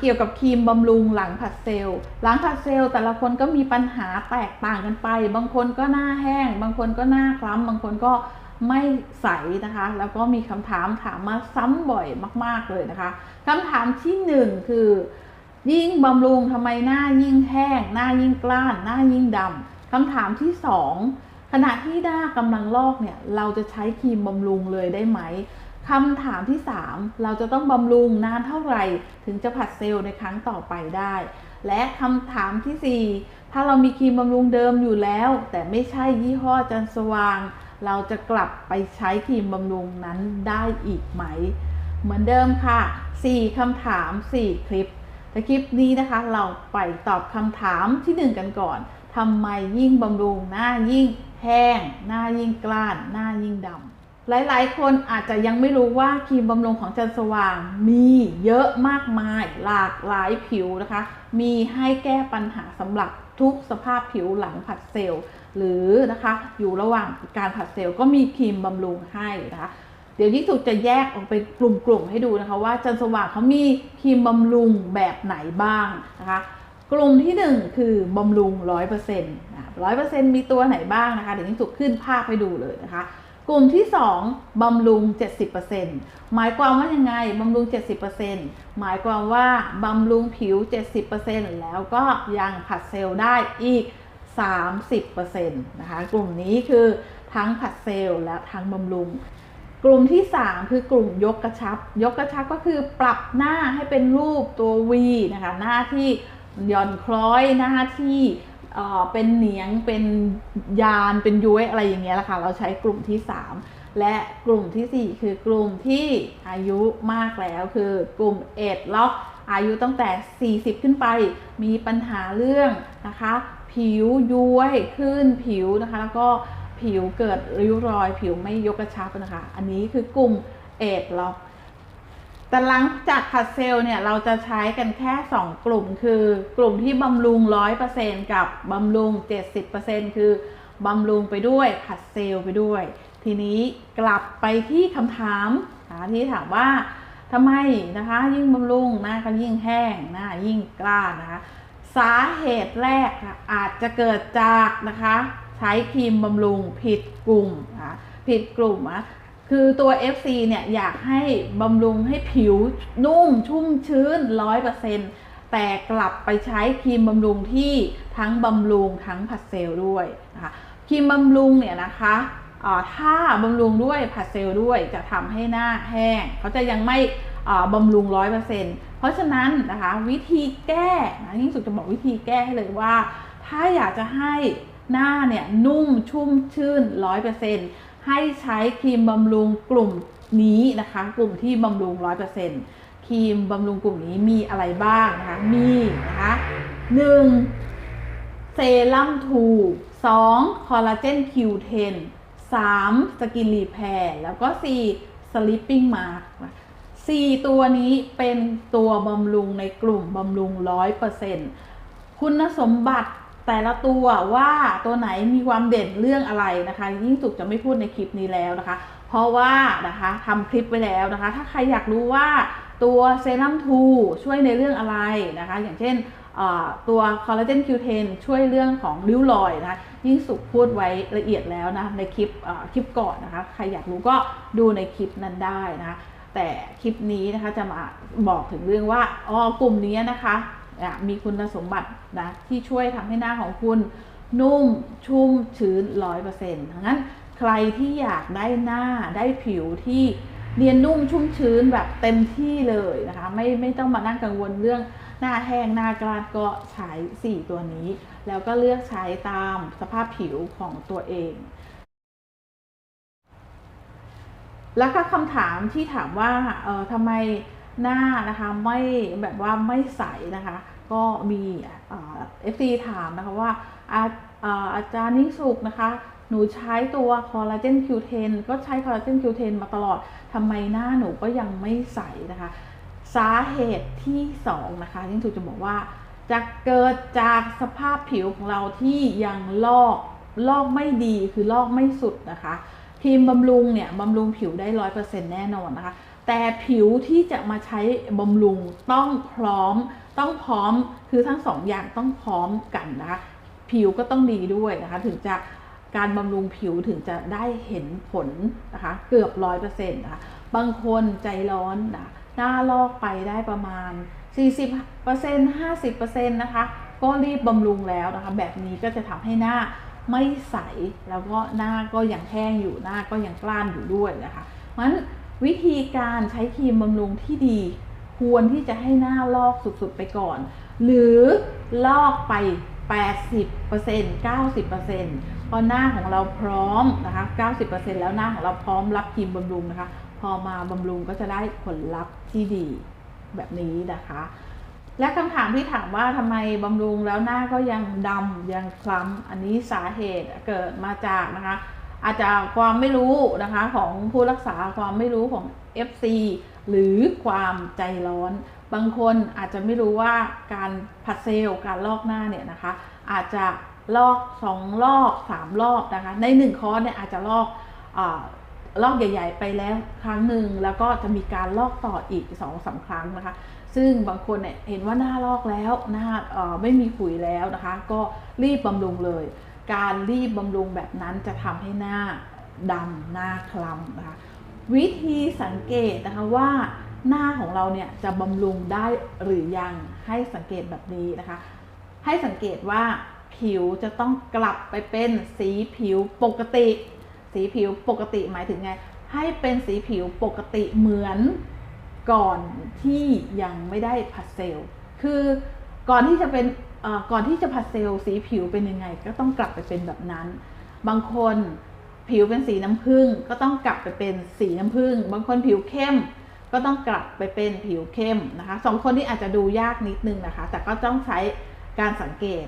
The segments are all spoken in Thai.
เกี่ยวกับครีมบำรุงหลังผัดเซลล์หลังผัดเซลล์แต่ละคนก็มีปัญหาแตกต่างกันไป บางคนก็หน้าแห้ง บางคนก็หน้าคล้ำบางคนก็ไม่ใสนะคะ แล้วก็มีคำถามถามมาซ้ำบ่อยมาก ๆเลยนะคะคำถามที่หนึ่งคือ ยิ่งบำรุงทำไมหน้ายิ่งแห้ง หน้ายิ่งกล้าน หน้ายิ่งดำคำถามที่สองขณะที่หน้ากำลังลอกเนี่ย เราจะใช้ครีมบำรุงเลยได้ไหม คำถามที่ 3 เราจะต้องบำรุงนานเท่าไหร่ ถึงจะผัดเซลล์ในครั้งต่อไปได้ และคำถามทีสี่ 4 ถ้าเรามีครีมบำรุงเดิมอยู่แล้ว แต่ไม่ใช่ยี่ห้อจันสว่าง เราจะกลับไปใช้ครีมบำรุงนั้นได้อีกไหม เหมือนเดิมค่ะ 4คำถาม 4 คลิปแต่คลิปนี้นะคะเราไปตอบคำถามที่ 1 กันก่อนทำไมยิ่งบำรุงหน้ายิ่งแห้ง หน้ายิ่งกล้าน หน้ายิ่งดำ หลายๆ คนอาจจะยังไม่รู้ว่าครีมบำรุงของจันสว่างมีเยอะมากมายหลากหลายผิวนะคะ มีให้แก้ปัญหาสำหรับทุกสภาพผิวหลังผัดเซลล์ หรือนะคะอยู่ระหว่างการผัดเซลล์ก็มีครีมบำรุงให้นะคะเดี๋ยวที่สุดจะแยกออกเป็นกลุ่มๆให้ดูนะคะ ว่าจันสว่างเขามีครีมบำรุงแบบไหนบ้างนะคะกลุ่มที่ 1 คือบำรุง 100%นะ100%มีตัวไหนบ้างนะคะเดี๋ยวที่สุดขึ้นภาพให้ดูเลยนะคะ กลุ่มที่ 2บำรุง 70%หมายความว่ายังไงบำรุง 70%หมายความว่าบำรุงผิว 70%แล้วก็ยังผัดเซลล์ได้อีก 30%นะคะกลุ่มนี้คือทั้งผัดเซลล์และทั้งบำรุง กลุ่มที่ 3 คือกลุ่มยกกระชับ ยกกระชับก็คือปรับหน้าให้เป็นรูปตัว V นะคะหน้าที่ย่อนคล้อยหน้าที่ เป็นเหนียงเป็นยานเป็นย้วยอะไรอย่างเงี้ยแหละค่ะเราใช้กลุ่มที่ 3 และกลุ่มที่ 4 คือกลุ่มที่อายุมากแล้วคือกลุ่มเอ็ดล็อกอายุตั้งแต่ 40 ขึ้นไป มีปัญหาเรื่องนะคะ ผิวย้วยขึ้นผิวนะคะ แล้วก็ผิวเกิดริ้วรอย ผิวไม่ยกกระชับนะคะ อันนี้คือกลุ่มเอ็ดล็อก แต่หลังจากผัดเซลล์เนี่ยเราจะใช้กันแค่ 2 กลุ่ม คือกลุ่มที่บำรุง 100%กับบำรุง 70%คือบำรุงไปด้วยผัดเซลล์ไปด้วย ทีนี้กลับไปที่คำถามนะที่ถามว่าทำไมนะคะยิ่งบำรุงหน้าก็ยิ่งแห้งหน้ายิ่งกล้านะคะสาเหตุแรกอาจจะเกิดจากนะคะ ใช้ครีมบำรุงผิดกลุ่มนะผิดกลุ่มนะ คือตัว FC เนี่ยอยากให้บำรุงให้ผิวนุ่มชุ่มชื้น 100%แต่กลับไปใช้ครีมบำรุงที่ทั้งบำรุงทั้งผัดเซลล์ด้วยนะคะครีมบำรุงเนี่ยนะคะถ้าบำรุงด้วยผัดเซลล์ด้วยจะทำให้หน้าแห้งเขาจะยังไม่บำรุง 100%เพราะฉะนั้นนะคะวิธีแก้นะที่สุดจะบอกวิธีแก้ให้เลยว่า ถ้าอยากจะให้หน้าเนี่ยนุ่มชุ่มชื่น 100% ให้ใช้ครีมบำรุงกลุ่มนี้นะคะ กลุ่มที่บำรุง 100%ครีมบำรุงกลุ่มนี้มีอะไรบ้างนะคะ มีนะคะหนึ่งเซรั่มทูสองคอลลาเจนคิวเทนสามสกินรีแพร์แล้วก็สี่สลิปปิ้งมาร์กสี่ตัวนี้เป็นตัวบำรุงในกลุ่มบำรุง 100%คุณสมบัติ แต่ละตัวว่าตัวไหนมีความเด่นเรื่องอะไรนะคะ ยิ่งสุดจะไม่พูดในคลิปนี้แล้วนะคะ เพราะว่านะคะทำคลิปไว้แล้วนะคะ ถ้าใครอยากรู้ว่าตัวเซรั่มทูช่วยในเรื่องอะไรนะคะ อย่างเช่นตัวคอลลาเจนคิวเทนช่วยเรื่องของริ้วรอยนะคะยิ่งสุดพูดไว้ละเอียดแล้วนะในคลิปคลิปก่อนนะคะ ใครอยากรู้ก็ดูในคลิปนั้นได้นะคะแต่คลิปนี้นะคะจะมาบอกถึงเรื่องว่าอ๋อกลุ่มนี้นะคะ มีคุณสมบัตินะที่ช่วยทำให้หน้าของคุณ นุ่มชุ่มชื้นร้อยเปอร์เซ็นต์ทั้งนั้นใครที่อยากได้หน้าได้ผิวที่เนียนนุ่มชุ่มชื้นแบบเต็มที่เลยนะคะ ไม่ไม่ต้องมานั่งกังวลเรื่องหน้าแห้งหน้ากราดก็ใช้ 4 ตัวนี้ แล้วก็เลือกใช้ตามสภาพผิวของตัวเอง แล้วก็คำถามที่ถามว่าเออทำไมหน้านะคะไม่แบบว่าไม่ใสนะคะ ก็มีเอฟซีถามนะคะว่าอาอาจารย์นิสุกนะคะ หนูใช้ตัวคอลลาเจน Q10 ก็ใช้คอลลาเจน Q10 มาตลอดทำไมหน้าหนูก็ยังไม่ใสนะคะ สาเหตุที่2นะคะที่สุกจะบอกว่าจะเกิดจากสภาพผิวของเราที่ยังลอกลอกไม่ดีคือลอกไม่สุดนะคะครีมบำรุงเนี่ยบำรุงผิวได้ร้อยเปอร์เซ็นต์แน่นอนนะคะ แต่ผิวที่จะมาใช้บำรุงต้องพร้อม ต้องพร้อมคือทั้งสองอย่างต้องพร้อมกันนะคะผิวก็ต้องดีด้วยนะคะถึงจะการบำรุงผิวถึงจะได้เห็นผลนะคะเกือบร้อยเปอร์เซ็นต์นะคะบางคนใจร้อนนะหน้าลอกไปได้ประมาณ 40% 50%นะคะก็รีบบำรุงแล้วนะคะ แบบนี้ก็จะทำให้หน้าไม่ใสแล้วก็หน้าก็ยังแห้งอยู่หน้าก็ยังกล้านอยู่ด้วยนะคะเพราะฉะนั้น วิธีการใช้ครีมบำรุงที่ดี ควรที่จะให้หน้าลอกสุดๆไปก่อน หรือลอกไป 80% 90%พอหน้าของเราพร้อมนะคะ 90%แล้วหน้าของเราพร้อมรับครีมบำรุงนะคะ พอมาบำรุงก็จะได้ผลลัพธ์ที่ดีแบบนี้นะคะ และคำถามที่ถามว่าทำไมบำรุงแล้วหน้าก็ยังดำยังคล้ำอันนี้สาเหตุเกิดมาจากนะคะ อาจจะความไม่รู้นะคะของผู้รักษาความไม่รู้ของ FC หรือความใจร้อน บางคนอาจจะไม่รู้ว่าการผัดเซลล์การลอกหน้าเนี่ยนะคะ อาจจะลอกสองรอบสามรอบนะคะ ในหนึ่งคอร์สเนี่ยอาจจะลอกอลอกใหญ่ ๆ ไปแล้วครั้งหนึ่งแล้วก็จะมีการลอกต่ออีกสองสาครั้งนะคะ ซึ่งบางคนเนี่ยเห็นว่าหน้าลอกแล้วหน้าไม่มีขุยแล้วนะคะ ก็รีบบำรุงเลย การรีบบำรุงแบบนั้นจะทำให้หน้าดำหน้าคล้ำนะคะวิธีสังเกตนะคะว่าหน้าของเราเนี่ยจะบำรุงได้หรือยังให้สังเกตแบบนี้นะคะ ให้สังเกตว่าผิวจะต้องกลับไปเป็นสีผิวปกติ สีผิวปกติหมายถึงไง ให้เป็นสีผิวปกติเหมือนก่อนที่ยังไม่ได้ผัดเซลล์คือก่อนที่จะเป็น ก่อนที่จะผัดเซลล์สีผิวเป็นยังไง ก็ต้องกลับไปเป็นแบบนั้น บางคนผิวเป็นสีน้ำผึ้งก็ต้องกลับไปเป็นสีน้ำผึ้งบางคนผิวเข้มก็ต้องกลับไปเป็นผิวเข้มนะคะสองคนที่อาจจะดูยากนิดนึงนะคะ แต่ก็ต้องใช้การสังเกต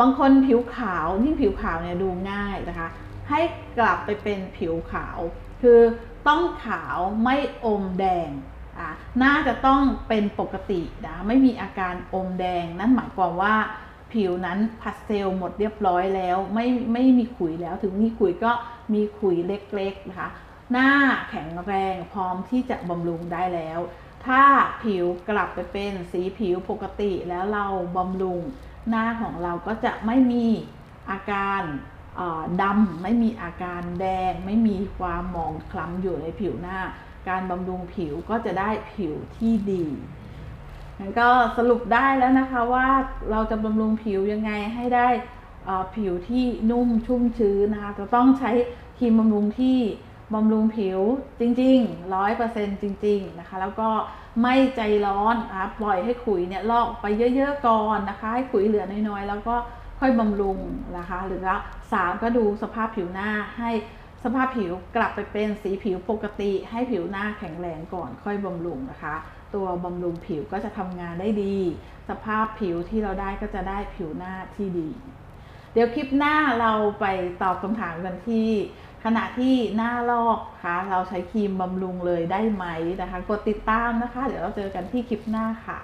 บางคนผิวขาวยิ่งผิวขาวเนี่ยดูง่ายนะคะ ให้กลับไปเป็นผิวขาว คือต้องขาวไม่อมแดง น่าจะต้องเป็นปกตินะไม่มีอาการอมแดง นั่นหมายความว่าผิวนั้นพัดเซลล์หมดเรียบร้อยแล้ว ไม่ไม่มีขุยแล้วถึงมีขุยก็มีขุยเล็กๆนะคะ หน้าแข็งแรงพร้อมที่จะบำรุงได้แล้ว ถ้าผิวกลับไปเป็นสีผิวปกติแล้วเราบำรุง หน้าของเราก็จะไม่มีอาการดำไม่มีอาการแดง ไม่มีความหมองคล้ำอยู่ในผิวหน้า การบำรุงผิวก็จะได้ผิวที่ดีงั้นก็สรุปได้แล้วนะคะว่าเราจะบำรุงผิวยังไงให้ได้ผิวที่นุ่มชุ่มชื้นนะคะ จะต้องใช้ครีมบำรุงที่บำรุงผิวจริงๆร้อยเปอร์เซ็นต์จริง ๆนะคะ แล้วก็ไม่ใจร้อนนะคะปล่อยให้ขุยเนี่ยลอกไปเยอะๆก่อนนะคะ ให้ขุยเหลือน้อยๆ แล้วก็ค่อยบำรุงนะคะ หรือว่าสามก็ดูสภาพผิวหน้าให้ สภาพผิวกลับไปเป็นสีผิวปกติ ให้ผิวหน้าแข็งแรงก่อนค่อยบำรุงนะคะ ตัวบำรุงผิวก็จะทำงานได้ดี สภาพผิวที่เราได้ก็จะได้ผิวหน้าที่ดี เดี๋ยวคลิปหน้าเราไปตอบคำถามกันที่ ขณะที่หน้าลอกคะเราใช้ครีมบำรุงเลยได้ไหมนะคะ กดติดตามนะคะ เดี๋ยวเราเจอกันที่คลิปหน้าค่ะ